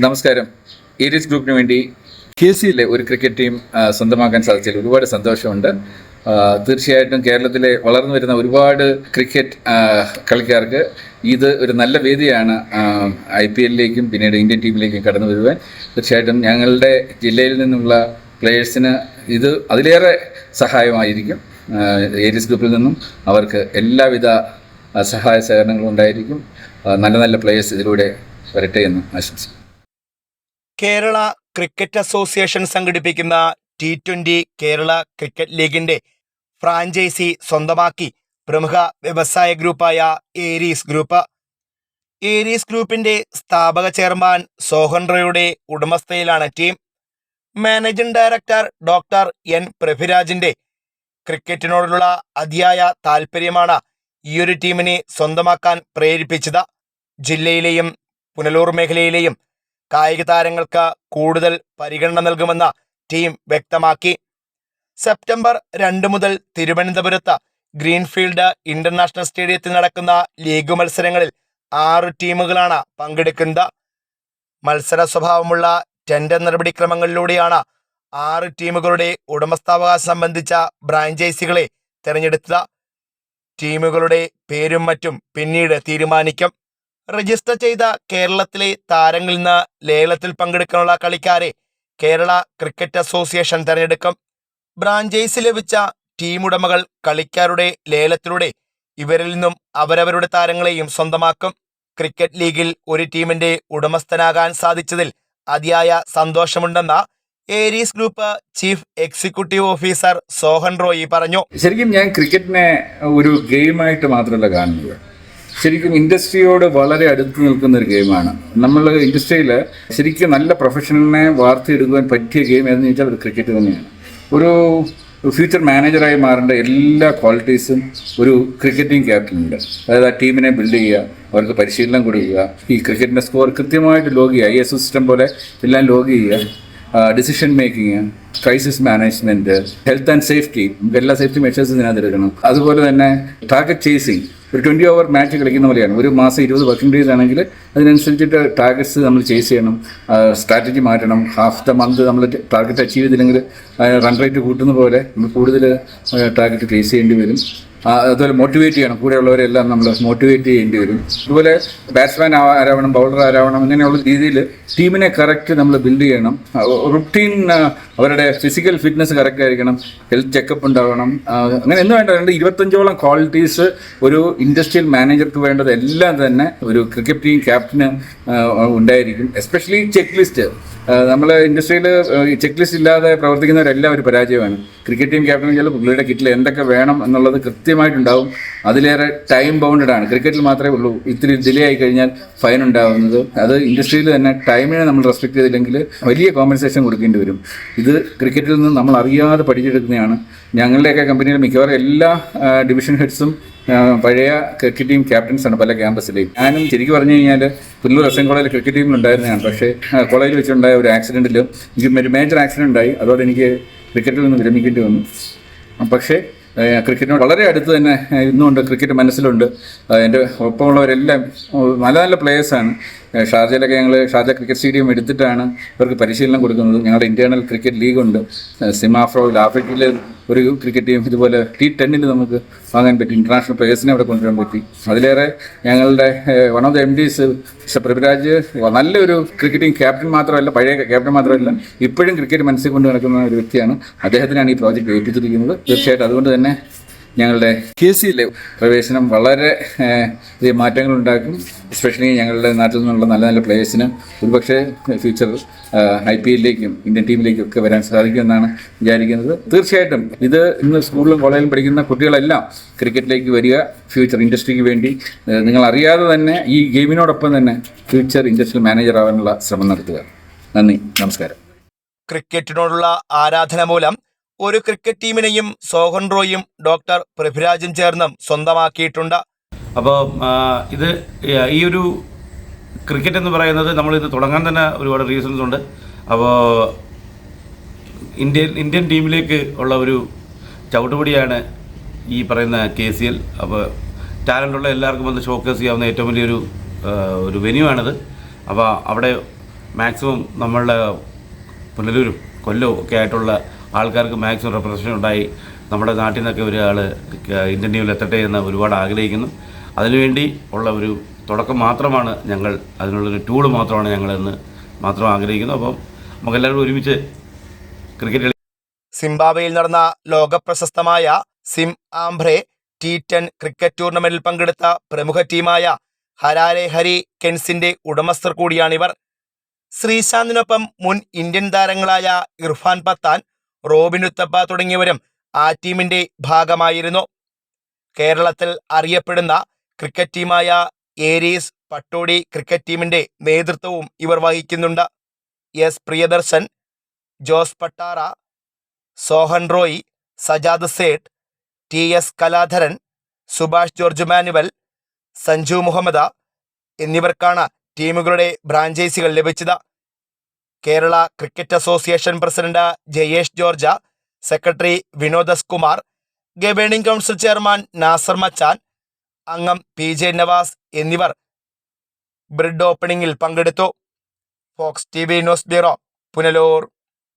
നമസ്കാരം. ഏരിയസ് ഗ്രൂപ്പിന് വേണ്ടി കെ സിയിലെ ഒരു ക്രിക്കറ്റ് ടീം സ്വന്തമാക്കാൻ സാധിച്ചതിൽ ഒരുപാട് സന്തോഷമുണ്ട്. തീർച്ചയായിട്ടും കേരളത്തിലെ വളർന്നു വരുന്ന ഒരുപാട് ക്രിക്കറ്റ് കളിക്കാർക്ക് ഇത് ഒരു നല്ല വേദിയാണ് ഐ പി എല്ലിലേക്കും പിന്നീട് ഇന്ത്യൻ ടീമിലേക്കും കടന്നു വരുവാൻ. തീർച്ചയായിട്ടും ഞങ്ങളുടെ ജില്ലയിൽ നിന്നുള്ള പ്ലേയേഴ്സിന് ഇത് അതിലേറെ സഹായമായിരിക്കും. ഏരിയസ് ഗ്രൂപ്പിൽ നിന്നും അവർക്ക് എല്ലാവിധ സഹായ സഹകരണങ്ങളും ഉണ്ടായിരിക്കും. നല്ല നല്ല പ്ലേയേഴ്സ് ഇതിലൂടെ വരട്ടെ എന്ന് ആശംസിക്കുന്നു. കേരള ക്രിക്കറ്റ് അസോസിയേഷൻ സംഘടിപ്പിക്കുന്ന ടി ട്വന്റി കേരള ക്രിക്കറ്റ് ലീഗിന്റെ ഫ്രാഞ്ചൈസി സ്വന്തമാക്കി പ്രമുഖ വ്യവസായ ഗ്രൂപ്പായ ഏരീസ് ഗ്രൂപ്പ്. ഏരീസ് ഗ്രൂപ്പിന്റെ സ്ഥാപക ചെയർമാൻ സോഹൻ റോയുടെ ഉടമസ്ഥയിലാണ് team. Managing director doctor N പൃഥ്വിരാജിന്റെ ക്രിക്കറ്റിനോടുള്ള അതിയായ താൽപ്പര്യമാണ് ഈയൊരു ടീമിനെ സ്വന്തമാക്കാൻ പ്രേരിപ്പിച്ചത്. ജില്ലയിലെയും പുനലൂർ മേഖലയിലെയും കായിക താരങ്ങൾക്ക് കൂടുതൽ പരിഗണന നൽകുമെന്ന് ടീം വ്യക്തമാക്കി. സെപ്റ്റംബർ രണ്ട് മുതൽ തിരുവനന്തപുരത്ത് ഗ്രീൻഫീൽഡ് ഇന്റർനാഷണൽ സ്റ്റേഡിയത്തിൽ നടക്കുന്ന ലീഗ് മത്സരങ്ങളിൽ ആറ് ടീമുകളാണ് പങ്കെടുക്കുന്നത്. മത്സര സ്വഭാവമുള്ള ടെൻഡർ നടപടിക്രമങ്ങളിലൂടെയാണ് ആറ് ടീമുകളുടെ ഉടമസ്ഥാവകാശം സംബന്ധിച്ച ബ്രാഞ്ചൈസികളെ തിരഞ്ഞെടുത്തത്. ടീമുകളുടെ പേരും മറ്റും പിന്നീട് തീരുമാനിക്കും. രജിസ്റ്റർ ചെയ്ത കേരളത്തിലെ താരങ്ങളിൽ നിന്ന് ലേലത്തിൽ പങ്കെടുക്കാനുള്ള കളിക്കാരെ കേരള ക്രിക്കറ്റ് അസോസിയേഷൻ തെരഞ്ഞെടുക്കും. ബ്രാഞ്ചൈസ് ലഭിച്ച ടീം ഉടമകൾ കളിക്കാരുടെ ലേലത്തിലൂടെ ഇവരിൽ നിന്നും അവരവരുടെ താരങ്ങളെയും സ്വന്തമാക്കും. ക്രിക്കറ്റ് ലീഗിൽ ഒരു ടീമിന്റെ ഉടമസ്ഥനാകാൻ സാധിച്ചതിൽ അതിയായ സന്തോഷമുണ്ടെന്ന Aries group chief executive officer Sohan Roy പറഞ്ഞു. ശരിക്കും ഞാൻ ക്രിക്കറ്റിനെ ഒരു ഗെയിമായിട്ട് മാത്രമല്ല കാണുന്നത്. ശരിക്കും ഇൻഡസ്ട്രിയോട് വളരെ അടുത്ത് നിൽക്കുന്ന ഒരു ഗെയിമാണ്. നമ്മൾ ഇൻഡസ്ട്രിയിൽ ശരിക്കും നല്ല പ്രൊഫഷണലിനെ വാർത്തെടുക്കുവാൻ പറ്റിയ ഗെയിം ഏതെന്ന് ചോദിച്ചാൽ ഒരു ക്രിക്കറ്റ് തന്നെയാണ്. ഒരു ഫ്യൂച്ചർ മാനേജറായി മാറേണ്ട എല്ലാ ക്വാളിറ്റീസും ഒരു ക്രിക്കറ്റിംഗ് ക്യാപ്റ്റനുണ്ട്. അതായത് ആ ടീമിനെ ബിൽഡ് ചെയ്യുക അവർക്ക് പരിശീലനം കൊടുക്കുക ഈ ക്രിക്കറ്റിന്റെ സ്കോർ കൃത്യമായിട്ട് ലോഗ് ചെയ്യുക ഐ എസ് സിസ്റ്റം പോലെ എല്ലാം ലോഗ് ചെയ്യുക decision making crisis management health and safety എല്ലാ സേഫ്റ്റി മെഷേഴ്സും ഇതിനകത്ത് എടുക്കണം. അതുപോലെ തന്നെ ടാർഗറ്റ് ചേസിങ് ഒരു ട്വന്റി ഓവർ മാച്ച് കളിക്കുന്ന പോലെയാണ്. ഒരു മാസം ഇരുപത് വർക്കിംഗ് ഡേയ്സ് ആണെങ്കിൽ അതിനനുസരിച്ചിട്ട് ടാർഗറ്റ്സ് നമ്മൾ ചേസ് ചെയ്യണം. സ്ട്രാറ്റജി മാറ്റണം. ഹാഫ് ദ മന്ത് നമ്മൾ ടാർഗറ്റ് അച്ചീവ് ചെയ്തില്ലെങ്കിൽ റൺ റേറ്റ് കൂട്ടുന്ന പോലെ നമ്മൾ കൂടുതൽ ടാർഗറ്റ് ചേസ് ചെയ്യേണ്ടി വരും. അതുപോലെ മോട്ടിവേറ്റ് ചെയ്യണം. കൂടെയുള്ളവരെല്ലാം നമ്മൾ മോട്ടിവേറ്റ് ചെയ്യേണ്ടി വരും. അതുപോലെ ബാറ്റ്സ്മാൻ ആരാവണം ബൗളർ ആരാവണം അങ്ങനെയുള്ള രീതിയിൽ ടീമിനെ കറക്റ്റ് നമ്മൾ ബിൽഡ് ചെയ്യണം. റുട്ടീൻ അവരുടെ ഫിസിക്കൽ ഫിറ്റ്നസ് കറക്റ്റ് ആയിരിക്കണം ഹെൽത്ത് ചെക്കപ്പ് ഉണ്ടാവണം. അങ്ങനെ എന്ന് വേണ്ട? രണ്ട് ഇരുപത്തഞ്ചോളം ക്വാളിറ്റീസ് ഒരു ഇൻഡസ്ട്രിയൽ മാനേജർക്ക് വേണ്ടത് എല്ലാം തന്നെ ഒരു ക്രിക്കറ്റ് ടീം ക്യാപ്റ്റന് ഉണ്ടായിരിക്കും. എസ്പെഷ്യലി ചെക്ക് ലിസ്റ്റ് നമ്മളെ ഇൻഡസ്ട്രിയിൽ ചെക്ക് ലിസ്റ്റ് ഇല്ലാതെ പ്രവർത്തിക്കുന്നവരെല്ലാം ഒരു പരാജയമാണ്. ക്രിക്കറ്റ് ടീം ക്യാപ്റ്റൻ വെച്ചാൽ പുള്ളിയുടെ കിറ്റിൽ എന്തൊക്കെ വേണം എന്നുള്ളത് കൃത്യമായിട്ടുണ്ടാവും. അതിലേറെ ടൈം ബൗണ്ടഡ് ആണ്. ക്രിക്കറ്റിൽ മാത്രമേ ഉള്ളൂ. ഇത്തിരി ഡിലേ ആയി കഴിഞ്ഞാൽ ഫൈൻ ഉണ്ടാവുന്നത്. അത് ഇൻഡസ്ട്രിയിൽ തന്നെ ടൈമിനെ നമ്മൾ റെസ്പെക്ട് ചെയ്തില്ലെങ്കിൽ വലിയ കോമ്പൻസേഷൻ കൊടുക്കേണ്ടി വരും. ഇത് ക്രിക്കറ്റിൽ നിന്ന് നമ്മൾ അറിയാതെ പഠിച്ചെടുക്കുന്നതാണ്. ഞങ്ങളുടെയൊക്കെ കമ്പനിയിൽ മിക്കവാറും എല്ലാ ഡിവിഷൻ ഹെഡ്സും പഴയ ക്രിക്കറ്റ് ടീം ക്യാപ്റ്റൻസ് ആണ് പല ക്യാമ്പസിലെയും ഞാനും ശരിക്കും പറഞ്ഞു കഴിഞ്ഞാൽ പുല്ലൂർ എസ് എൻ കോളേജിൽ ക്രിക്കറ്റ് ടീമിൽ ഉണ്ടായിരുന്നതാണ്. പക്ഷേ കോളേജിൽ വെച്ചുണ്ടായ ഒരു ആക്സിഡന്റിൽ എനിക്ക് ഒരു മേജർ ആക്സിഡന്റ് ഉണ്ടായി. അതോടെ എനിക്ക് ക്രിക്കറ്റിൽ നിന്ന് വിരമിക്കേണ്ടി വന്നു. പക്ഷേ ക്രിക്കറ്റിനോട് വളരെ അടുത്ത് തന്നെ ഇന്നുകൊണ്ട് ക്രിക്കറ്റ് മനസ്സിലുണ്ട്. എന്റെ ഒപ്പമുള്ളവരെല്ലാം നല്ല നല്ല പ്ലേയേഴ്സാണ് ഷാർജയിലൊക്കെ ഞങ്ങൾ ഷാർജ ക്രിക്കറ്റ് സ്റ്റേഡിയം എടുത്തിട്ടാണ് ഇവർക്ക് പരിശീലനം കൊടുക്കുന്നത്. ഞങ്ങളുടെ ഇന്റേണൽ ക്രിക്കറ്റ് ലീഗുണ്ട് സിമാഫ്രോയിൽ ആഫ്രിക്കയിൽ ഒരു ക്രിക്കറ്റ് ടീം ഇതുപോലെ ടി ടെന്നിൽ നമുക്ക് വാങ്ങാൻ പറ്റി. ഇന്റർനാഷണൽ പ്ലേയേഴ്സിനെ അവിടെ കൊണ്ടുവരാൻ പറ്റി. അതിലേറെ ഞങ്ങളുടെ one of the M D's mister Prithviraj നല്ലൊരു ക്രിക്കറ്റിംഗ് ക്യാപ്റ്റൻ മാത്രമല്ല പഴയ ക്യാപ്റ്റൻ മാത്രമല്ല ഇപ്പോഴും ക്രിക്കറ്റ് മനസ്സിൽ കൊണ്ട് നടക്കുന്ന ഒരു വ്യക്തിയാണ്. അദ്ദേഹത്തിനാണ് ഈ പ്രോജക്റ്റ് ഏൽപ്പിച്ചിരിക്കുന്നത്. തീർച്ചയായിട്ടും അതുകൊണ്ട് തന്നെ ഞങ്ങളുടെ കെ സിയിലെ പ്രവേശനം വളരെ അധികം മാറ്റങ്ങൾ ഉണ്ടാക്കും എസ്പെഷ്യലി ഞങ്ങളുടെ നാട്ടിൽ നിന്നുള്ള നല്ല നല്ല പ്ലേയേഴ്സിന് ഒരുപക്ഷെ ഫ്യൂച്ചർ ഐ പി എല്ലിലേക്കും ഇന്ത്യൻ ടീമിലേക്കും ഒക്കെ വരാൻ സാധിക്കുമെന്നാണ് വിചാരിക്കുന്നത്. തീർച്ചയായിട്ടും ഇത് ഇന്ന് സ്കൂളിലും കോളേജിലും പഠിക്കുന്ന കുട്ടികളെല്ലാം ക്രിക്കറ്റിലേക്ക് വരിക ഫ്യൂച്ചർ ഇൻഡസ്ട്രിക്ക് വേണ്ടി. നിങ്ങൾ അറിയാതെ തന്നെ ഈ ഗെയിമിനോടൊപ്പം തന്നെ ഫ്യൂച്ചർ ഇൻഡസ്ട്രിയൽ മാനേജർ ആവാനുള്ള ശ്രമം നടത്തുക. നന്ദി നമസ്കാരം. ക്രിക്കറ്റിനോടുള്ള ആരാധന മൂലം ഒരു ക്രിക്കറ്റ് ടീമിനെയും സോഹൻ റോയും ഡോക്ടർ പൃഥ്വിരാജും ചേർന്നും സ്വന്തമാക്കിയിട്ടുണ്ട്. അപ്പോൾ ഇത് ഈ ഒരു ക്രിക്കറ്റ് എന്ന് പറയുന്നത് നമ്മൾ ഇത് തുടങ്ങാൻ തന്നെ ഒരുപാട് റീസൺസ് ഉണ്ട്. അപ്പോൾ ഇന്ത്യൻ ഇന്ത്യൻ ടീമിലേക്ക് ഉള്ള ഒരു ചവിട്ടുപടിയാണ് ഈ പറയുന്ന കെ സി എൽ. അപ്പോൾ ടാലന്റുള്ള എല്ലാവർക്കും വന്ന് ഷോക്കേസ് ചെയ്യാവുന്ന ഏറ്റവും വലിയൊരു ഒരു വെന്യൂ ആണിത്. അപ്പോൾ അവിടെ മാക്സിമം നമ്മളുടെ പുനലൂരും കൊല്ലവും ഒക്കെ ആയിട്ടുള്ള ആൾക്കാർക്ക് മാക്സിമം റെപ്രസെന്റേഷൻ ഉണ്ടായി. നമ്മുടെ നാട്ടിൽ നിന്നൊക്കെ ഒരാൾ ടീമിൽ എത്തട്ടെ എന്ന് ഒരുപാട് ആഗ്രഹിക്കുന്നു. അതിനുവേണ്ടി ഉള്ള ഒരു തുടക്കം മാത്രമാണ് ഞങ്ങൾ അതിനുള്ളൊരു ടൂൾ മാത്രമാണ് ഞങ്ങളെന്ന് മാത്രം ആഗ്രഹിക്കുന്നു. അപ്പം നമുക്കെല്ലാവരും ഒരുമിച്ച് ക്രിക്കറ്റ് കളി സിംബാബ്വേയിൽ നടന്ന ലോകപ്രശസ്തമായ സിം ആംബ്രെ ടി ടെൻ ക്രിക്കറ്റ് ടൂർണമെന്റിൽ പങ്കെടുത്ത പ്രമുഖ ടീമായ ഹരാരെ ഹരി കെൻസിന്റെ ഉടമസ്ഥർ കൂടിയാണിവർ. ശ്രീശാന്തിനൊപ്പം മുൻ ഇന്ത്യൻ താരങ്ങളായ ഇർഫാൻ പത്താൻ റോബിൻ ഉത്തപ്പ തുടങ്ങിയവരും ആ ടീമിന്റെ ഭാഗമായിരുന്നു. കേരളത്തിൽ അറിയപ്പെടുന്ന ക്രിക്കറ്റ് ടീമായ ഏരീസ് പട്ടോടി ക്രിക്കറ്റ് ടീമിന്റെ നേതൃത്വവും ഇവർ വഹിക്കുന്നുണ്ട്. S Priyadarshan Jose Pattara Sohan Roy Sajad Sait T S Kaladharan Subhash George Manuel Sanju Muhammad എന്നിവർക്കാണ് ടീമുകളുടെ ബ്രാഞ്ചൈസികൾ ലഭിച്ചത്. Kerala cricket association president Jayesh George secretary Vinod Kumar governing council chairman Nasar Machan അംഗം P J Navas എന്നിവർ ബ്രിഡ് ഓപ്പണിംഗിൽ പങ്കെടുത്തു. Fox T V news bureau Punalur.